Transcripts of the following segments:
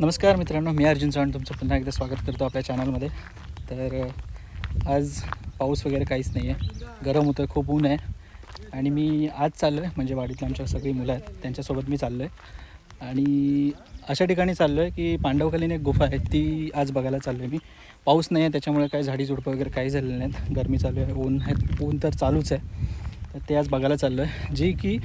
नमस्कार मित्रांनो मी अर्जुन चव्हाण तुमचं पुन्हा एकदा स्वागत करतो आपल्या चॅनलमध्ये. तर आज पाऊस वगैरे काहीच नाही आहे गरम होतं खूप ऊन आहे. आणि मी आज चाललो आहे म्हणजे वाडीतल्या आमच्या सगळी मुलं आहेत त्यांच्यासोबत मी चाललो आहे आणि अशा ठिकाणी चाललो आहे की पांडवकालीन एक गुफा आहे ती आज बघायला चाललो आहे मी. पाऊस नाही आहे त्याच्यामुळे काही झाडी झुडपं वगैरे काही झालेले नाहीत. गरमी चालू आहे ऊन आहे ऊन तर चालूच आहे. तर ते आज बघायला चाललो आहे जी की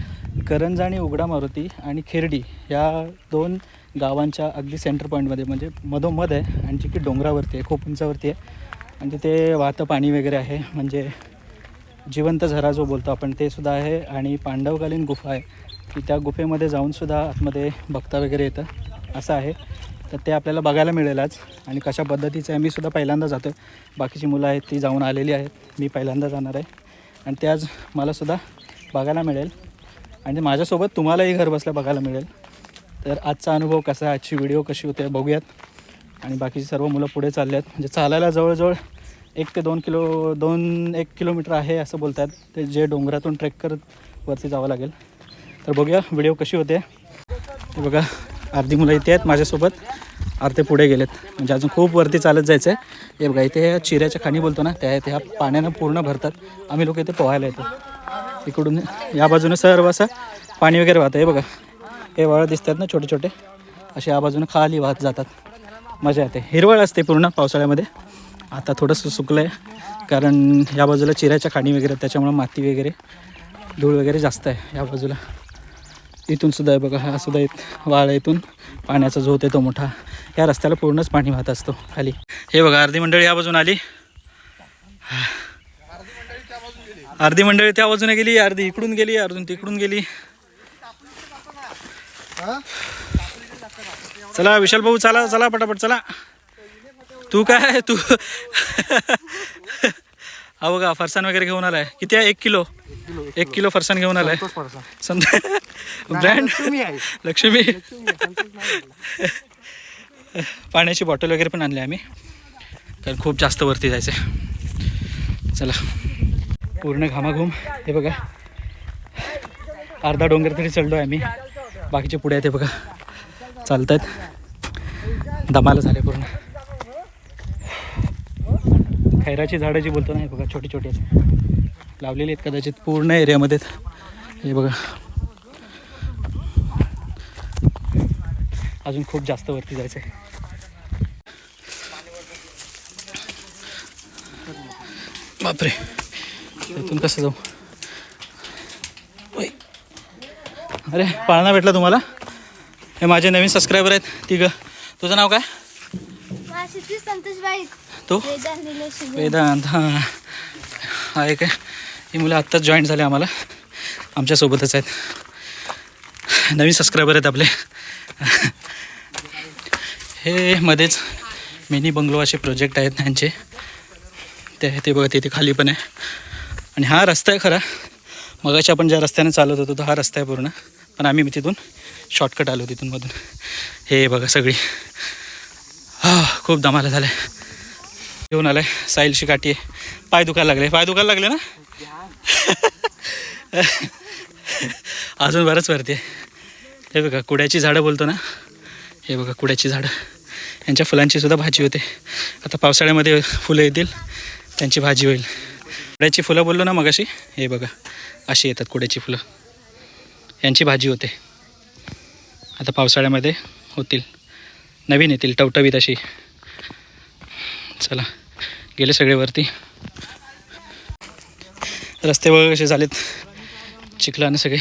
करंजा आणि उघडा मारुती आणि खेरडी या दोन गावांच्या अगदी सेंटर पॉईंटमध्ये म्हणजे मधोमध आहे आणि जी की डोंगरावरती आहे खूप उंचावरती आहे. म्हणजे आणि तिथे वाहतं पाणी वगैरे आहे म्हणजे जिवंत झरा जो बोलतो आपण ते सुद्धा आहे. आणि पांडवकालीन गुफा आहे की त्या गुफेमध्ये जाऊनसुद्धा आतमध्ये बघता वगैरे येतं. असं आहे. तर ते आपल्याला बघायला मिळेल आज. आणि कशा पद्धतीचं आहे मी सुद्धा पहिल्यांदा जातो आहे बाकीची मुलं आहेत ती जाऊन आलेली आहेत. मी पहिल्यांदा जाणार आहे. आणि ते आज मलासुद्धा बघायला मिळेल. आणि माझ्यासोबत तुम्हालाही घर बसल्या बघायला मिळेल. तर आजचा अनुभव कसा आहे? आजची व्हिडिओ कशी होते बघूयात. आणि बाकीची सर्व मुलं पुढे चालले आहेत म्हणजे चालायला जवळजवळ एक ते दोन किलो दोन एक किलोमीटर आहे असं बोलतात. ते जे डोंगरातून ट्रेक करत वरती जावं लागेल. तर बघूया व्हिडिओ कशी होते. बघा. अर्धी मुलं इथे आहेत माझ्यासोबत. अर्धे पुढे गेलेत. म्हणजे अजून खूप वरती चालत जायचं आहे हे बघा इथे ह्या चिऱ्याच्या खाणी बोलतो ना त्या ह्या पाण्यानं पूर्ण भरतात. आम्ही लोक इथे पोहायला येतो. इकडून या बाजूने सर्व असं पाणी वगैरे वाहतं. हे बघा हे वळ दिसतात ना छोटे छोटे. असे या बाजूने खाली वाहत जातात. मजा येते. हिरवळ असते पूर्ण पावसाळ्यामध्ये. आता थोडंसं सुकलं आहे कारण या बाजूला चिऱ्याच्या खाणी वगैरे त्याच्यामुळं माती वगैरे धूळ वगैरे जास्त आहे या बाजूला. इथून सुद्धा आहे बघा हा सुद्धा इत वाळ इथून. पाण्याचा झोत येतो मोठा. या रस्त्याला पूर्णच पाणी वाहत असतो खाली. हे बघा अर्धी मंडळी या बाजून आली. अर्धी मंडळी त्या बाजूने गेली अर्धी इकडून गेली अर्धून तिकडून गेली. चला विशाल भाऊ चला चला पटापट चला. तू काय तू हा बघा फरसाण वगैरे घेऊन आलाय. किती आहे? एक किलो. एक किलो फरसाण घेऊन आलाय. समजा ब्रँड लक्ष्मी पाण्याची बॉटल वगैरे पण आणली आम्ही. कारण खूप जास्त वरती जायचं आहे चला. पूर्ण घामाघूम. हे बघा. अर्धा डोंगर तरी चढलो आहे आम्ही. बाकीचे पुढे आहेत हे बघा. चालत आहेत दमाला झाले पूर्ण. खैराची झाडं जी बोलतो नाही बघा छोटी छोटी आहेत. लावलेली आहेत कदाचित पूर्ण एरियामध्ये. हे बघा. अजून खूप जास्त वरती जायचं आहे बापरे. इथून कसं जाऊ? अरे पाळणा भेटला तुम्हाला? हे माझे नवीन सबस्क्रायबर आहेत तिघं. तुझं नाव काय? संतोषबाई. तो. वेदांत हां. आहे. काय ही मुलं आत्ताच जॉईन झाले आम्हाला. आमच्यासोबतच आहेत. नवीन सबस्क्रायबर आहेत आपले. हे मध्येच मिनी बंगलो असे प्रोजेक्ट आहेत त्यांचे. ते ते बघा तिथे खाली पण आहे. आणि हा रस्ता आहे खरा. मगाशी आपण ज्या रस्त्याने चालत होतो तो हा रस्ता आहे पूर्ण. पण आम्ही तिथून शॉर्टकट आलो तिथून मधून. हे बघा सगळी. हा खूप दमाला झालं घेऊन आलाय. साहिलची काठी आहे. पाय दुखायला लागले. पाय दुखायला लागले ना? अजून बरंच वरती आहे. हे बघा कुड्याची झाडं बोलतो ना? हे बघा कुड्याची झाडं. यांच्या फुलांची सुद्धा भाजी होते. आता पावसाळ्यामध्ये फुलं येतील. त्यांची भाजी होईल. कुड्याची फुलं बोललो ना मगाशी? हे बघा अशी येतात कुड्याची फुलं. यांची भाजी होते. आता पावसाळ्यामध्ये होतील. नवीन येतील टवटवीत अशी. चला गेले सगळे वरती. रस्ते वगैरे कसे झालेत? चिखलाने सगळे.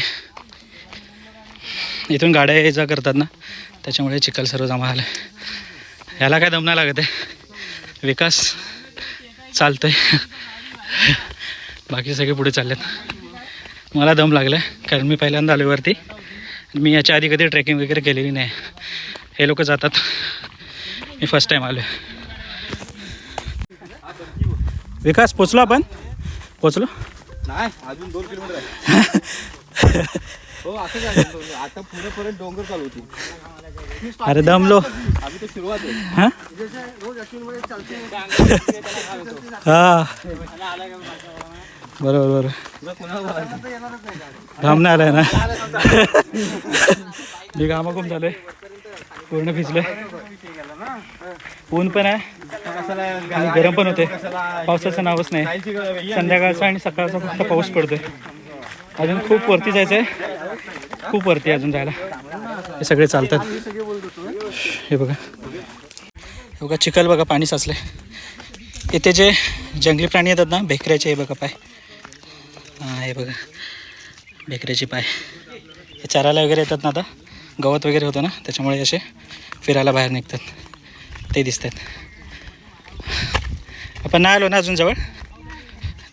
इथून गाड्या ये जा करतात ना त्याच्यामुळे चिखल सर्व जमा झालं ह्याला काय दम नाही लागत आहे. विकास चालतोय. बाकी सगळे पुढे चाललेत. मला दम लागला कारण मी पहिल्यांदा आलो वरती. मी याच्या आधी कधी ट्रेकिंग वगैरे केलेली नाही. हे लोक जातात. मी फर्स्ट टाईम आलो विकास पोचलो आपण? पोचलो? नाही अजून दोन किलोमीटर आहे. हो असं आता पुढे परत डोंगर चालू होती अरे दमलो. आम्ही तर सुरुवात आहे. हा? बरोबर बरोबर. नाही आलाय ना? मी घामा खूप झालोय. पूर्ण भिजलोय ऊन पण आहे. आणि गरम पण होते पावसाचं नावच नाही. संध्याकाळचा आणि सकाळचा फक्त पाऊस पडतोय. अजून खूप वरती जायचंय. खूप वरती आहे अजून जायला. हे सगळे चालतात. हे बघा. हे बघा चिखल बघा पाणी साचलंय. इथे जे जंगली प्राणी येतात ना भेकऱ्याचे हे बघा पाय. हां हे बघा. भेकऱ्याचे पाय. हे चरायला वगैरे येतात ना आता? गवत वगैरे होतं ना त्याच्यामुळे असे फिरायला बाहेर निघतात. ते दिसतात. आपण नाही आलो ना अजून जवळ?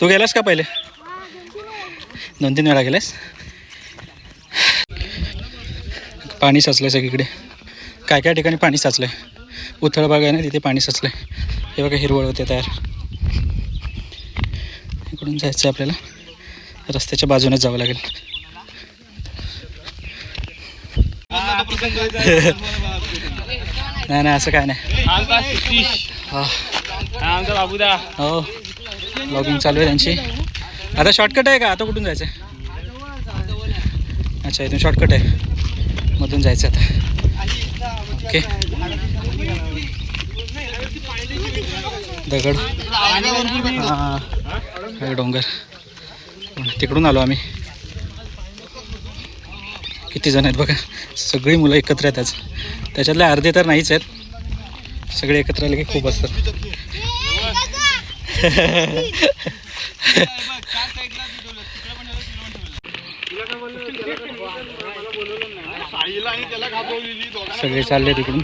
तू गेलास का पहिले? दोन तीन वेळा गेलास? पाणी साचलं सगळीकडे. काय काय ठिकाणी पाणी साचलं आहे उथळ बाग आहे ना तिथे पाणी साचलं आहे हे बघा हिरवळ होते तयार. इकडून जायचं आहे आपल्याला. रस्त्याच्या बाजूनेच जावं लागेल. नाही नाही असं काय नाही. हो ब्लॉगिंग चालू आहे त्यांची. आता शॉर्टकट आहे का? आता कुठून जायचं अच्छा इथून शॉर्टकट आहे. मधून जायचं आता. ओके दगड. हां डोंगर. तिकडून आलो आम्ही. किती जण आहेत बघा. सगळी मुलं एकत्र आहेत आज. त्याच्यातले अर्धे तर नाहीच आहेत. सगळे एकत्र आले की खूप असतात. सगळे चालले तिकडून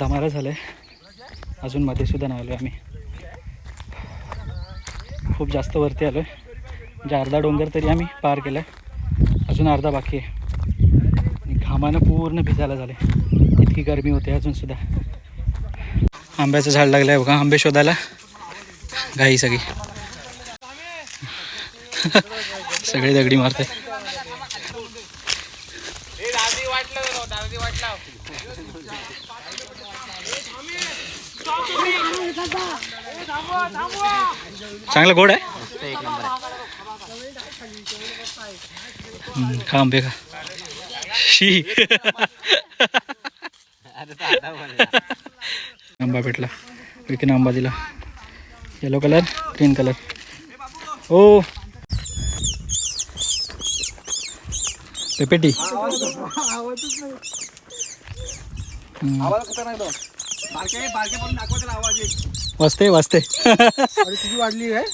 धमारा झालाय. अजून मध्ये सुद्धा नाही आलो आम्ही. खूप जास्त वरती आलोय. म्हणजे अर्धा डोंगर तरी आम्ही पार केलाय. अजून अर्धा बाकी आहे. आणि घामानं पूर्ण भिजायला झाले इतकी गरमी होते अजूनसुद्धा आंब्याचं झाड लागलं आहे बघा. आंबे शोधायला. घाई सगळी. सगळे दगडी मारते चांगलं गोड हम्म, खा आंबे शी. आंबा भेटला. विकीन आंबा दिला. येलो कलर ग्रीन कलर ओ. पेपेटी. आवाज़ कसा नाही तो बारके बारके पण आवाज़ वाजते वाजते तुझी वाढली आहे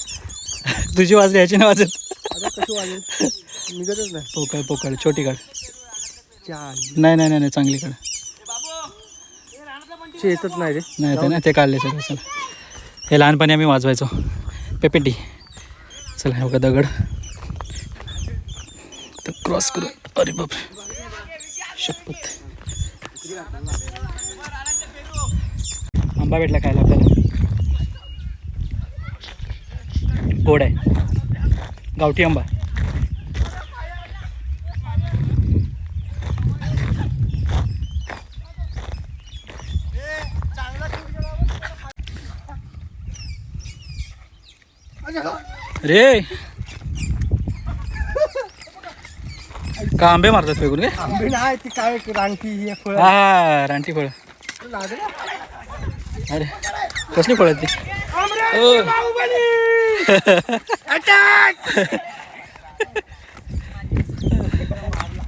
तुझी वाजली याची नाही वाजत. आता कशी वाढली निघतच नाही. पोकळ पोकळ छोटी काढ. चाल. नाही नाही नाही नाही, चांगली काढ. येतच नाही रे. नाही ते ना ते काढले सर चला. हे लहानपणी आम्ही वाजवायचो. पेपेटी चला हे बघा दगड. तर क्रॉस करू. अरे बापरे. शपथ. आंबा भेटला खायला आपल्याला. गोड आहे. गावठी आंबा. रे. का आंबे मारतात फेकून काय आंबे नाही ती काय रानटी ही फळ. हा रानटी फळ. अरे कसली फळ आहेत ती.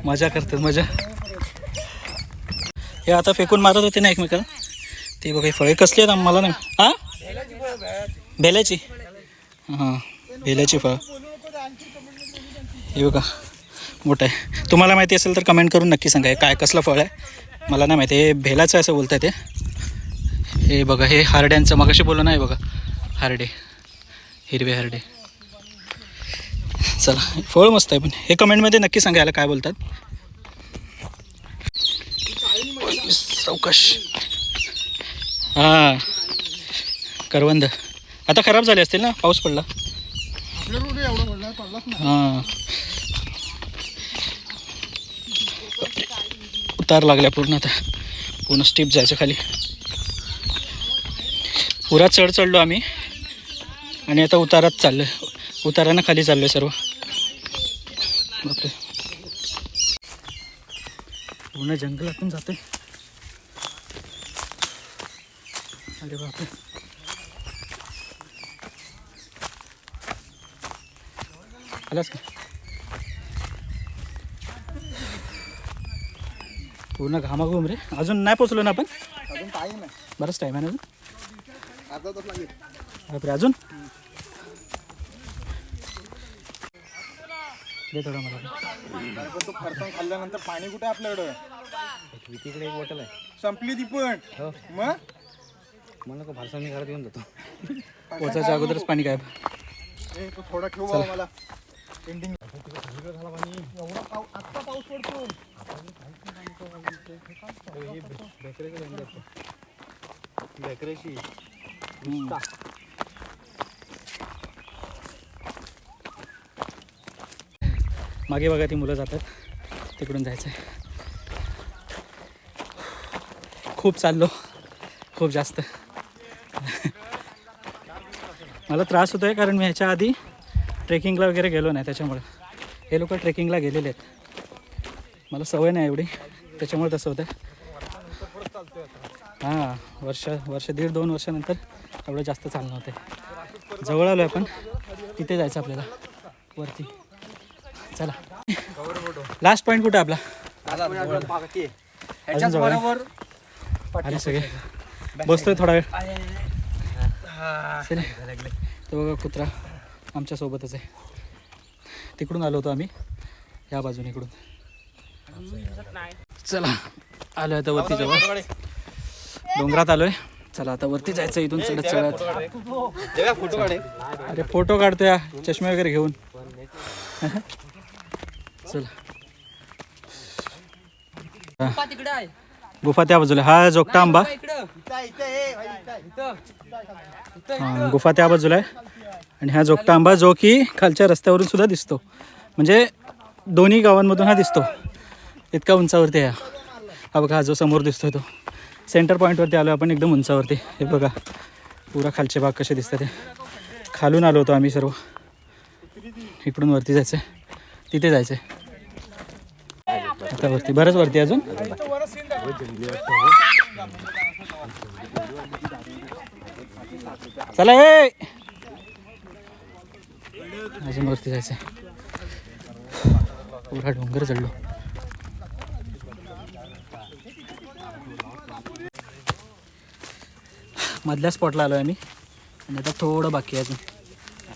मजा करतात मजा. हे आता फेकून मारत होते ना एकमेकाला. ते बघा हे फळे कसली आहेत आम्हाला नाही. हा भेल्याची. हां भेल्याची फळ. हे बघा मोठं आहे. तुम्हाला माहिती असेल तर कमेंट करून नक्की सांगा हे काय कसलं फळ आहे? मला नाही माहिती हे भेलाचं आहे असं आहे ते हे बघा हे हारड्यांचं मगाशी बोललो नाही बघा हारडे. हिरवे हरडे. चला फळ मस्त आहे पण. हे कमेंटमध्ये नक्की सांगायला काय बोलतात? चौकश हां. करवंद. आता खराब झाले असतील ना? पाऊस पडला. हां. उतार लागल्या पूर्ण आता. पूर्ण स्टीप जायचं खाली. पुरा चढ चढलो आम्ही. आणि आता उतारात चाललो उतारानं खाली चाललो आहे सर्व. बापरे. पूर्ण जंगलातून जाते अरे बापरे. आलास का? पूर्ण घामाघूम रे. अजून नाही पोचलो ना आपण? अजून टाईम आहे. बराच टाईम आहे ना अजून? अर्धा तास लागेल. बापरे अजून? दे थोडा मला. तो फरसाण खाल्ल्यानंतर पाणी कुठे आहे आपल्याकडं? तिकडे एक बॉटल आहे. संपली ती पण. मग? मला तो फरसाण मी घरात घेऊन जातो. पोचायच्या अगोदरच पाणी काय ए तो थोडा ठेव बाबा मला. पाणी एवढा पाऊस आत्ता पाऊस पडतो बेकरेची मागे बघा ती मुलं जातात. तिकडून जायचं आहे खूप चाललो. खूप जास्त. मला त्रास होतो आहे कारण मी ह्याच्या आधी ट्रेकिंगला वगैरे गेलो नाही त्याच्यामुळे. हे लोक ट्रेकिंगला गेलेले आहेत. मला सवय नाही एवढी. त्याच्यामुळे तसं होतं हां वर्ष वर्ष दीड दोन वर्षानंतर एवढं जास्त चालणं होते जवळ आलो आहे आपण. तिथे जायचं आपल्याला. वरती. चला. लास्ट पॉईंट कुठे आहे आपला? जवळ आहे. आले सगळे. बसतोय थोडा वेळ. चला. तो बघा कुत्रा आमच्या सोबतच आहे. तिकडून आलो होतो आम्ही. या बाजून इकडून. चला. आलो आता वरती जवळ. डोंगरात आलोय. चला आता वरती जायचं इथून. चढत चढत फोटो काढे अरे फोटो काढतोय हा, चष्मे वगैरे घेऊन. चला. गुफा त्या बाजूला. हा जोगटा आंबा हा, गुफा त्या बाजूला आहे. आणि हा जोगटा आंबा जो की खालच्या रस्त्यावरून सुद्धा दिसतो. म्हणजे दोन्ही गावांमधून हा दिसतो. इतका उंचावरती आहे. हा. हा बघा हा जो समोर दिसतोय तो. सेंटर पॉईंटवरती आलो आपण एकदम उंचावरती. हे बघा पुरा खालचे भाग कसे दिसतात ते खालून आलो होतो आम्ही सर्व. इकडून वरती जायचं तिथे जायचं आता वरती. बरंच वरती अजून? चला हे! अजून वरती जायचं पुरा डोंगर चढलो. मधल्या स्पॉटला आलो आम्ही. आणि आता थोडं बाकी आहे अजून.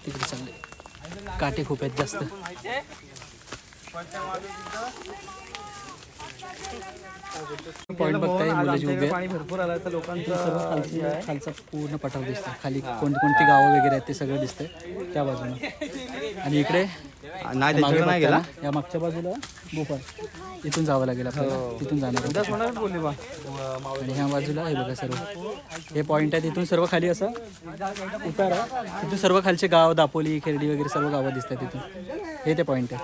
तिकडे चांगले काटे खूप आहेत जास्त. पॉईंट बघताय मुलं उभी आहेत. भरपूर आला तर लोकांचं सर्व खालची खालचा पूर्ण पठार दिसतं खाली कोणती कोणती गावं वगैरे आहेत ते सगळं दिसतंय. त्या बाजूला आणि इकडे नाही ना, या मागच्या बाजूला आहे. इथून जावं लागेल आपल्याला. तिथून जाणार आहोत. बोलली बा. आणि ह्या बाजूला हे बघा सर्व. हे पॉईंट आहे तिथून सर्व खाली असं उतार तिथून सर्व खालचे गाव दापोली खेरडी वगैरे सर्व गावं दिसतात तिथून हे ते पॉईंट आहे.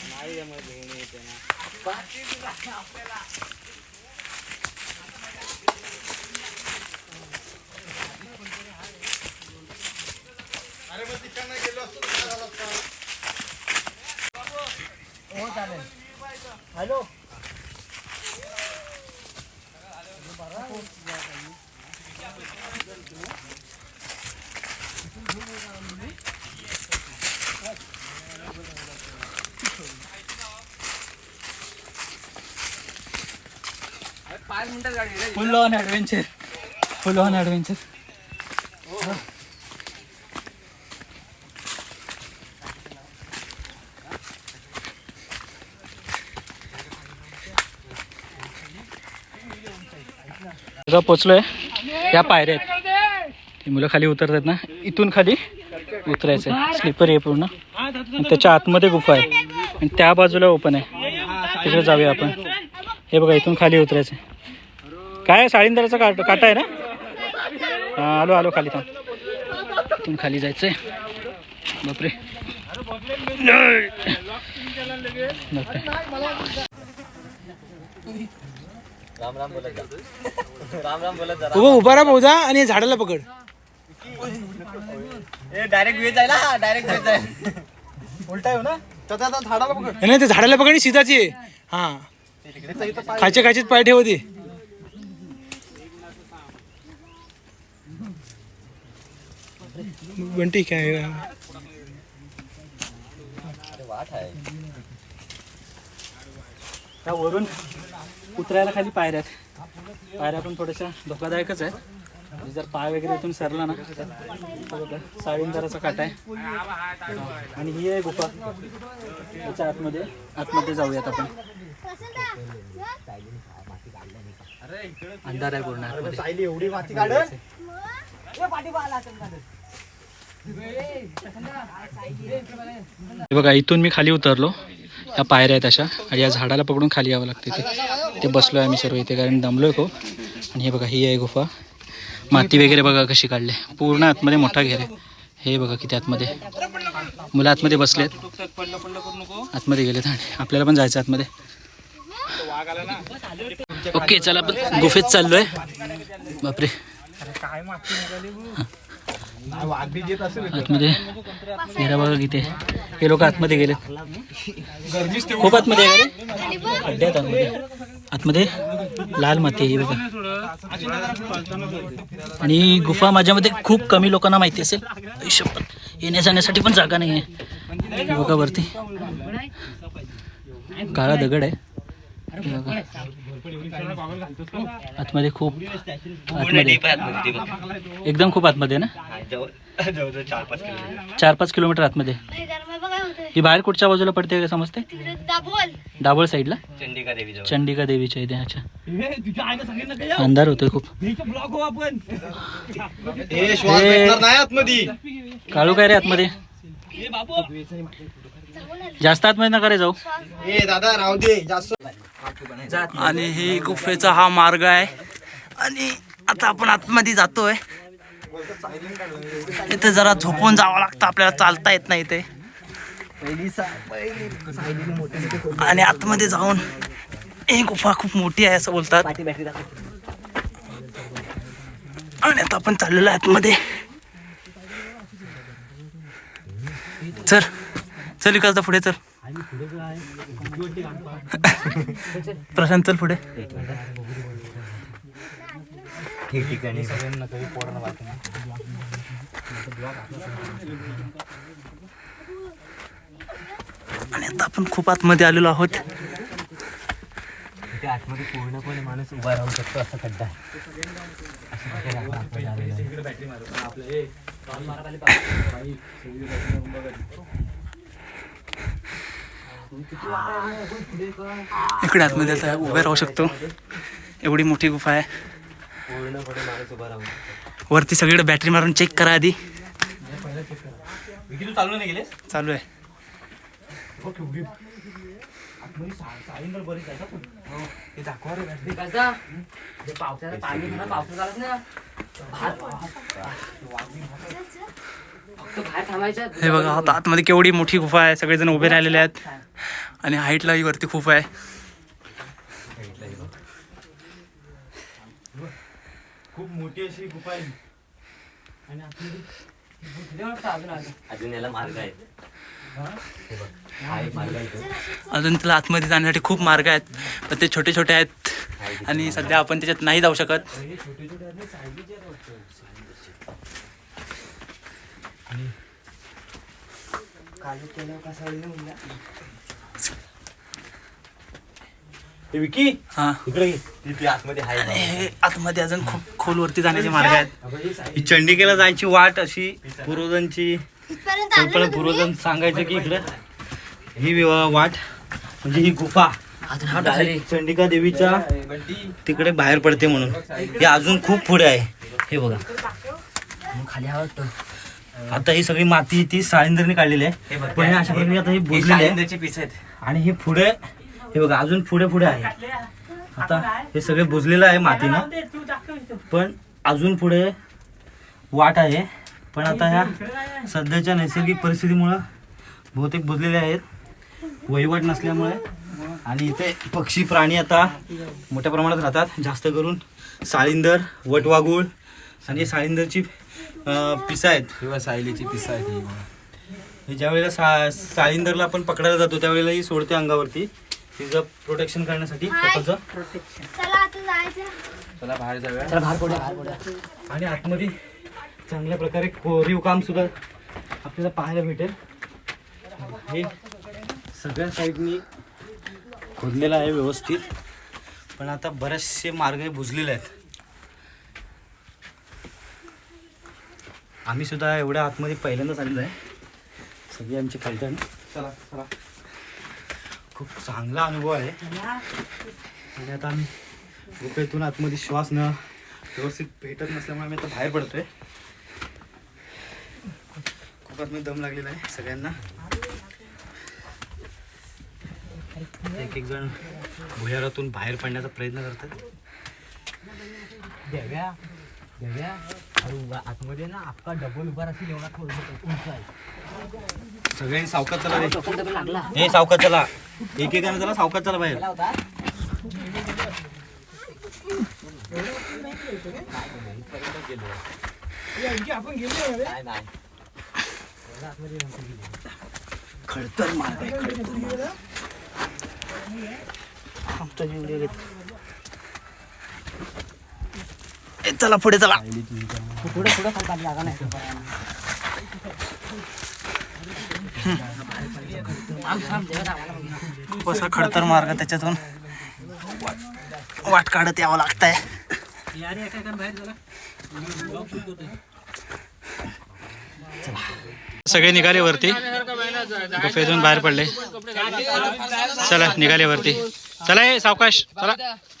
नाही रे मग घेऊन येते ना आपल्याला अरे मग तिकडनं गेलो असतो काय झालं असतं हो चालेल हॅलो बरं full on adventure full on adventure पोचलोय. या पायऱ्या आहेत. ती मुलं खाली उतरतात ना. इथून खाली उतरायचं स्लीपर आहे पूर्ण. त्याच्या आतमध्ये गुफा आहे. आणि त्या बाजूला ओपन आहे. तिकडे जाऊया आपण. हे बघा इथून खाली उतरायचं काय आहे? साळींदराचा काट काटा आहे ना? हा, आलो आलो खाली थांब. इथून खाली जायचंय. बापरे. नाही. बापरे. उभा उभा राहा भाऊजा आणि झाडाला पकड. डायरेक्ट आहे ना डायरेक्ट वेज आहे उलटा येऊ ना? झाडाला पकड. नाही ते झाडाला पकड सीताची आहे. हा. खायचे खायचेच पाय ठेव बंटी काय त्या वरून उतरायला खाली पायऱ्या आहेत. पायऱ्या पण थोड्याशा धोकादायकच आहेत. म्हणजे जर पाय वगैरे इथून सरला ना साडींदराचा काटा आहे. आणि ही आहे गुफा. याच्या आतमध्ये आतमध्ये जाऊयात आपण. अंधार आहे पूर्ण आतमध्ये. एवढी माती हे बघा इथून मी खाली उतरलो. या पायऱ्या आहेत अशा. आणि या झाडाला पकडून खाली यावं लागते ते ते बसलो आहे आम्ही सर्व इथे कारण दमलोय खूप. आणि हे बघा ही आहे गुफा. माती वगैरे बघा कशी काढली. पूर्ण आतमध्ये मोठा घेर आहे. हे बघा किती आतमध्ये. मुलं आतमध्ये बसलेत. आतमध्ये गेलेत आणि आपल्याला पण जायचं आतमध्ये. ओके चला आपण गुफेत चाललोय. बापरे. आतमध्ये. गेला बघा किती हे लोक आतमध्ये गेले. खूप आतमध्ये आहेत आतमध्ये. आतमध्ये लाल माती आहे ही बघा. आणि गुफा माझ्यामध्ये खूप कमी लोकांना माहिती असेल. शपथ येण्या जाण्यासाठी पण जागा नाही आहे हे बघा वरती. काळा दगड आहे. हे बघा. आतमध्ये खूप आतमध्ये एकदम खूप आतमध्ये ना? चार पाच किलोमीटर. आतमध्ये. ही बाहेर कुठच्या बाजूला पडते का समजते? डाबळ साईडला चंडिका देवी जवळ चंडिका देवीच्या इथे अच्छा. अंधार होतोय खूप. आतमध्ये. काळू काय रे आतमध्ये? जास्त आतमध्ये नका रे जाऊ. ए दादा राहू दे जास्त. आणि ही गुफेचा हा मार्ग आहे. आणि आता आपण आतमध्ये जातोय. इथे जरा झोपून जावं लागतं आपल्याला चालता येत नाही इथे. आणि आतमध्ये जाऊन ही गुफा खूप मोठी आहे असं बोलतात. आणि आता आपण चाललेलो आहे आतमध्ये. चल. चल विकासदा पुढे चल. प्रशांत चल पुढे. ठिकठिकाणी आणि आता आपण खूप आतमध्ये आलेलो आहोत. त्या आतमध्ये पूर्णपणे माणूस उभा राहू शकतो असा खड्डा आहे अशा प्रकारे आपण आतमध्ये आलेलो आहे. इकडे आतमध्ये आता उभे राहू शकतो. एवढी मोठी गुफा आहे. वरती सगळीकडे बॅटरी मारून चेक करा आधी. चालू आहे पावसाळ्यात चालू आहे. हे बघा आता आतमध्ये केवढी मोठी गुफा आहे सगळेजण उभे राहिलेले आहेत. आणि हाईटला ही वरती खूप आहे. खूप मोठी अशी गुफा आहे. अजून याला मार्ग आहे. बघ, एक मार्ग आहे इथे. अजून त्याला आतमध्ये जाण्यासाठी खूप मार्ग आहेत. पण ते छोटे छोटे आहेत. आणि सध्या आपण त्याच्यात नाही जाऊ शकत. हे विकी हा. इकडे ये. तिथे आतमध्ये आहे हे आतमध्ये अजून खूप खोलवरती जाण्याचे मार्ग आहेत. ही चंडिकेला जायची वाट अशी पूर्वजांची. इथपर्यंत कल्पना पूर्वजण सांगायचं की इकडे. ही विवा- वाट म्हणजे ही गुफा. चंडिका देवीच्या तिकडे बाहेर पडते म्हणून. हे अजून खूप पुढे आहे. हे बघा. आता ही सगळी माती ती साळींदरने काढलेली आहे. पण हे अशा प्रकारे आता ही बुजलेली आहे. आणि हे पुढे हे बघा अजून पुढे पुढे आहे. आता हे सगळे बुजलेलं आहे मातीनं. पण अजून पुढे वाट आहे. पण आता ह्या सध्याच्या नैसर्गिक परिस्थितीमुळं बहुतेक बुजलेले आहेत. वहिवाट नसल्यामुळे. आणि इथे पक्षी प्राणी आता मोठ्या प्रमाणात राहतात. जास्त करून साळींदर वटवागुळ आणि साळींदरची पिसं आहेत. किंवा सायलीची पिसा आहे ती हे ज्या वेळेला सा साळींदरला आपण पकडायला जातो त्यावेळेला ही सोडते अंगावरती. तिचं प्रोटेक्शन करण्यासाठी. स्वतःचं चला आता जायचं. चला बाहेर जाऊया. आणि आतमध्ये चांगल्या प्रकारे कोरीव काम सुद्धा आपल्याला पाहायला भेटेल. हे सगळ्या साईडनी खोदलेलं आहे व्यवस्थित. पण आता बरेचसे मार्ग हे बुजलेले आहेत. आम्ही सुद्धा एवढ्या आतमध्ये पहिल्यांदाच आलेलो आहे. सगळी आमची फलटण. चला चला. खूप चांगला अनुभव आहे. आणि आता आम्ही गुफेतून आतमध्ये श्वास न व्यवस्थित भेटत नसल्यामुळे आम्ही आता बाहेर पडतोय. खूप आतमध्ये दम लागलेला आहे सगळ्यांना. एक एक जण भुयारातून बाहेर पडण्याचा प्रयत्न करतात. आतमध्ये ना आपला डबल उभा असेल एवढा उंच आहे. सगळ्यांनी सावकात चला रे. हे सावकात चला. एक चला सावकात चला बाहेर. खडतर मार्ग आहे खडतर मार्ग आमचा जीव लय घेतो. ए, चला पुढे चला. पुढे पुढे पाणी जागा नाही कसा खडतर मार्ग त्याच्यातून वाट- वाट काढत यावं लागतंय. सगळे निघाले वरती. गुफेतून बाहेर पडले. चला निघाले वरती. चला हे सावकाश चला.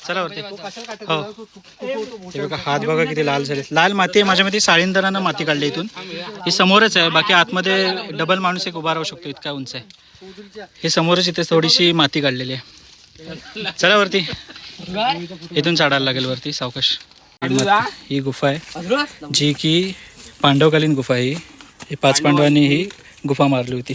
चला वरती. हो. हे बघा हात बघा किती लाल झाले लाल माती आहे माझ्यामध्ये साळींदरानं माती काढली इथून. ही समोरच आहे बाकी आतमध्ये डबल माणूस एक उभा राहू शकतो इतका उंच आहे. हे समोरच इथे थोडीशी माती काढलेली आहे. चला वरती. इथून चढायला लागेल वरती सावकाश. ही गुफा आहे. जी की पांडवकालीन गुफा आहे ही. हे पाच पांडवांनी ही गुफा मारली होती.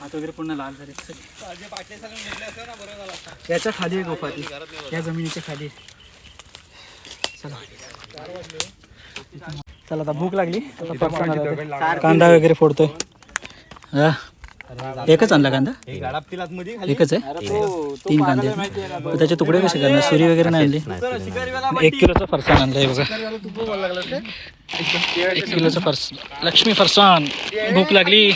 हात वगैरे पूर्ण लाल झाले. याच्या खाली आहे गुफा ती. या जमिनीच्या खाली. चला. चला आता भूक लागली. कांदा वगैरे फोडतोय. हा. एकच आणला कांदा एकच आहे? तीन कांदे. आहेत. त्याचे तुकडे कसे करणार? सुरी वगैरे नाही आणली? एक किलोचं फरसाण आणलंय बघा. एक किलोचं फरस लक्ष्मी फरसाण. भूक लागली.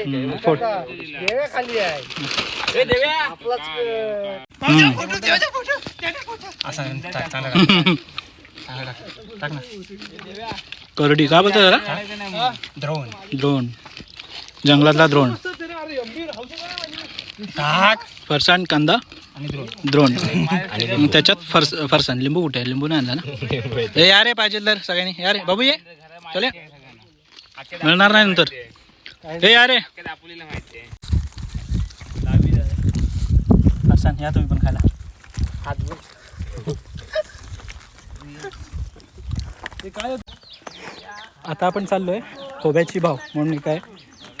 हम्म, फोड. हम्म. टाक ना. करडी. का बोलतो जरा द्रोण. द्रोण. जंगलातला द्रोण. फरसाण कांदा. द्रोण. त्याच्यात फरस फरसाण लिंबू कुठे लिंबू नाही आणला ना? ए या रे पाहिजे तर सगळ्यांनी. या रे बाबू ये. चल. मिळणार नाही नंतर. ए या रे. फरसाण या तुम्ही पण खायला. आता आपण चाललोय खोब्याची भाव. म्हणून आहे.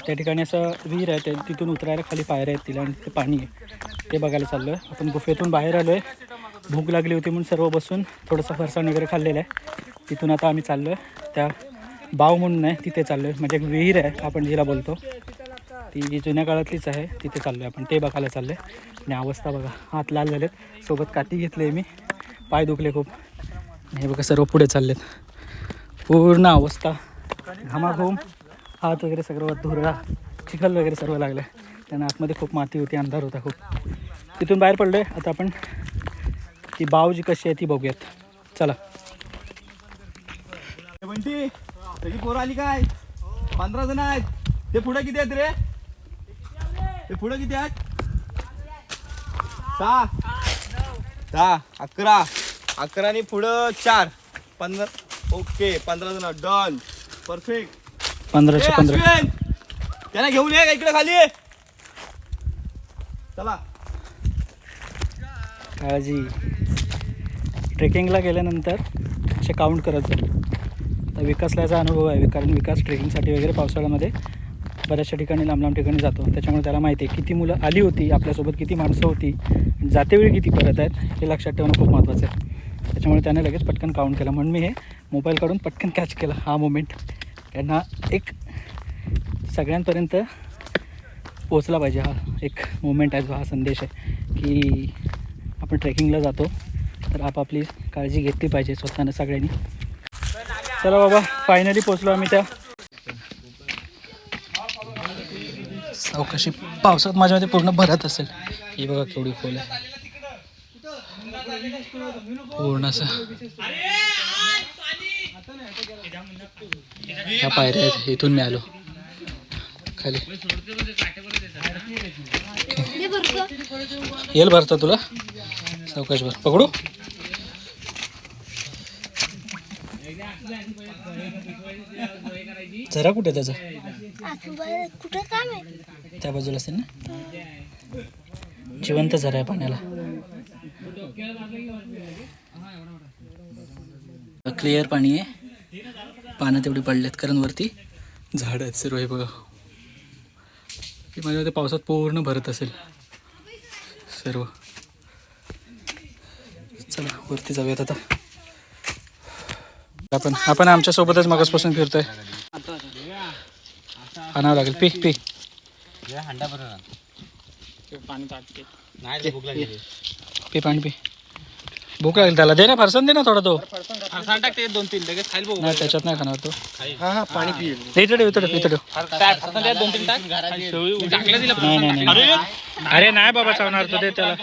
त्या ठिकाणी असं विहीर आहे ते तिथून उतरायला खाली पायऱ्या आहेत तिला आणि तिथे पाणी आहे. ते बघायला चाललो आहे आपण गुफेतून बाहेर आलो आहे भूक लागली होती म्हणून सर्व बसून थोडंसं फरसाण वगैरे खाल्लेलं आहे. तिथून आता आम्ही चाललो आहे त्या बाव म्हणून आहे तिथे चाललो आहे म्हणजे एक विहीर आहे आपण जिला बोलतो. ती जी जुन्या काळातलीच आहे तिथे चाललो आहे आपण. ते बघायला चाललो आहे आणि अवस्था बघा हात लाल झालेत. सोबत काठी घेतली आहे मी. पाय दुखले खूप. हे बघा सर्व पुढे चाललेत. पूर्ण अवस्था. घामाघूम. हात वगैरे सगळं धुरळा चिखल वगैरे सर्व लागलं त्यांना आतमध्ये खूप माती होती अंधार होता खूप. तिथून बाहेर पडलो आहे आता आपण ती बाव जी कशी आहे ती बघूयात. चला. बंटी सगळी पोरं आली काय? पंधरा जण आहेत. ते पुढे किती आहेत रे? ते पुढे किती आहेत? सहा. दहा अकरा. अकरा आणि पुढं चार. पंधरा ओके पंधरा जण. डन. परफेक्ट पंधराशे पंधरा त्यांना घेऊन ये इकडे खाली. चला. काळजी. ट्रेकिंगला गेल्यानंतर असे काउंट करायचं. तर विकासला याचा अनुभव आहे कारण विकास ट्रेकिंगसाठी वगैरे पावसाळ्यामध्ये बऱ्याचशा ठिकाणी लांब लांब ठिकाणी जातो. त्याच्यामुळे त्याला माहिती आहे किती मुलं आली होती आपल्यासोबत किती माणसं होती आणि जातेवेळी किती परत आहेत हे लक्षात ठेवणं खूप महत्त्वाचं आहे. त्याच्यामुळे त्याने लगेच पटकन काउंट केलं. म्हणून मी हे मोबाईल काढून पटकन कॅच केला. हा मोमेंट त्यांना एक सगळ्यांपर्यंत पोचला पाहिजे हा एक मुवमेंट आहे जो हा संदेश आहे की आपण ट्रेकिंगला जातो तर आपापली काळजी घेतली पाहिजे स्वतःनं सगळ्यांनी. चला बाबा फायनली पोचलो आम्ही त्या सावकाशी पावसात माझ्यामध्ये पूर्ण भरत असेल. ही बघा केवढी खोल आहे. पूर्ण असं. ह्या पायऱ्या आहेत इथून मी आलो. खाली. येल येईल भरता तुला? सावकाश भर पकडू? जरा कुठे त्याचा? काम आहे त्या बाजूला असेल ना? जिवंत झरा आहे पाण्याला. क्लिअर पाणी आहे. पानं तेवढी पडलेत कारण वरती झाड आहेत सर्व हे बघा. हे माझ्या मते पावसात पूर्ण भरत असेल. सर्व. चला वरती जाऊयात आता. आपण आपण आमच्या सोबतच मगजपासून फिरतोय. आणावं लागेल. पी पी. पी पाणी पी. भूक लागेल त्याला. दे ना फरसान दे ना थोडा तो. टाकते दोन तीन लगेच खाईल भाऊ नाही त्याच्यात नाही खाणार तो. हा हा पाणी पिईल. दोन तीन टाक. टाकलं दिलं नाही नाही अरे नाही बाबा चावणार तो दे त्याला.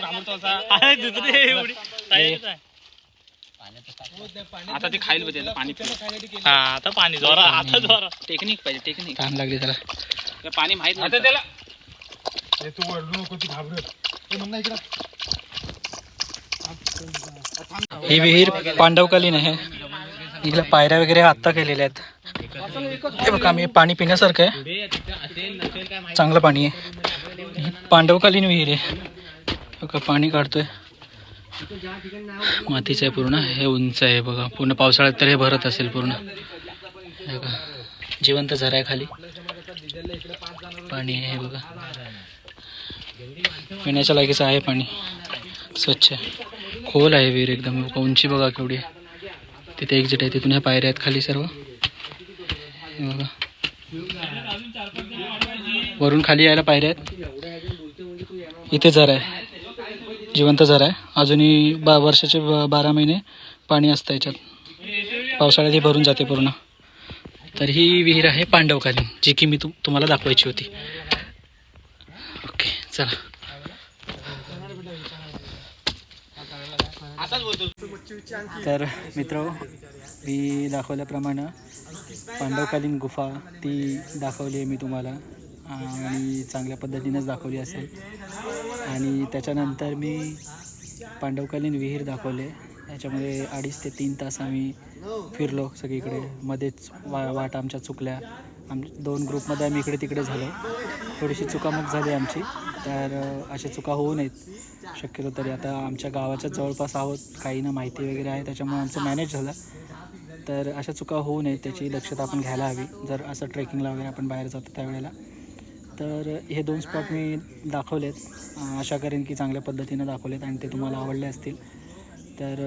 आता ते खाईल त्याला पाणी हा आता पाणी जोरा आता जोरा. टेक्निक पाहिजे टेक्निक. ताण लागली त्याला. पाणी माहीत नाही त्याला तू वरडू नको तू घाबरत. मुन्ना इकडं. ही विहीर पांडवकालीन आहे हिला पायऱ्या वगैरे आत्ता केलेल्या आहेत. हे बघा मी पाणी पिण्यासारखं आहे. चांगलं पाणी आहे. ही पांडवकालीन विहीर आहे. बघा पाणी काढतोय. मातीचं आहे पूर्ण. हे उंच आहे बघा. पूर्ण पावसाळ्यात तर हे भरत असेल पूर्ण. हे बघा जिवंत झरा आहे खाली. पाणी आहे हे बघा. पिण्याच्या लायकीचं आहे पाणी. स्वच्छ आहे. खोल आहे विहीर एकदम. उंची बघा केवढी आहे. तिथे एक्झिट आहे. तिथून ह्या पायऱ्या आहेत खाली सर्व. बघा. वरून खाली यायला पायऱ्या आहेत. इथे झरा आहे. जिवंत झरा आहे. अजूनही बा वर्षाचे ब- बारा महिने पाणी असतं याच्यात. पावसाळ्यात भरून जाते पूर्ण. तर ही विहीर आहे पांडवकालीन जी की मी तु तुम्हाला दाखवायची होती. ओके चला. तर मित्र मी दाखवल्याप्रमाणे पांडवकालीन गुफा ती दाखवली आहे मी तुम्हाला. आणि चांगल्या पद्धतीनंच दाखवली असेल. आणि त्याच्यानंतर मी पांडवकालीन विहीर दाखवले याच्यामध्ये अडीच ते तीन तास आम्ही फिरलो सगळीकडे. मध्येच वा वाट आमच्या चुकल्या. आम दोन ग्रुपमध्ये आम्ही इकडे तिकडे झालो. थोडीशी चुकामुक झाली आमची. तर अशा चुका होऊ नयेत. शक्यतो तरी आता आमच्या गावाच्या जवळपास आहोत. काही ना माहिती वगैरे आहे. त्याच्यामुळे आमचं मॅनेज झालं. तर अशा चुका होऊ नयेत. त्याची दक्षता आपण घ्यायला हवी. जर असं ट्रेकिंगला वगैरे आपण बाहेर जातो त्यावेळेला. तर हे दोन स्पॉट मी दाखवलेत. आशा करेन की चांगल्या पद्धतीनं दाखवलेत आणि ते तुम्हाला आवडले असतील. तर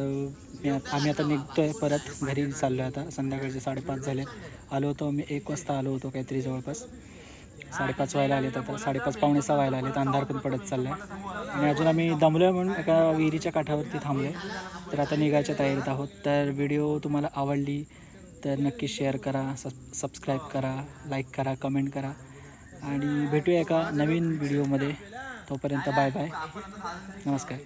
मी आम्ही आता निघतो आहे परत. घरी चाललो आहे आता. संध्याकाळचे साडेपाच झाले. आलो होतो मी एक वाजता आलो होतो काहीतरी जवळपास. साडेपाच व्हायला आलेत आता. साडेपाच पावणे सहा व्हायला आलेत. अंधार पण पडत चालला आहे आणि अजून आम्ही दमलो आहे म्हणून एका विहिरीच्या काठावरती थांबलो आहे तर आता निघायच्या तयारीत आहोत. तर व्हिडिओ तुम्हाला आवडली तर नक्की शेअर करा सब सबस्क्राईब करा लाईक करा कमेंट करा. आणि भेटूया एका नवीन व्हिडिओमध्ये. तोपर्यंत बाय बाय. नमस्कार.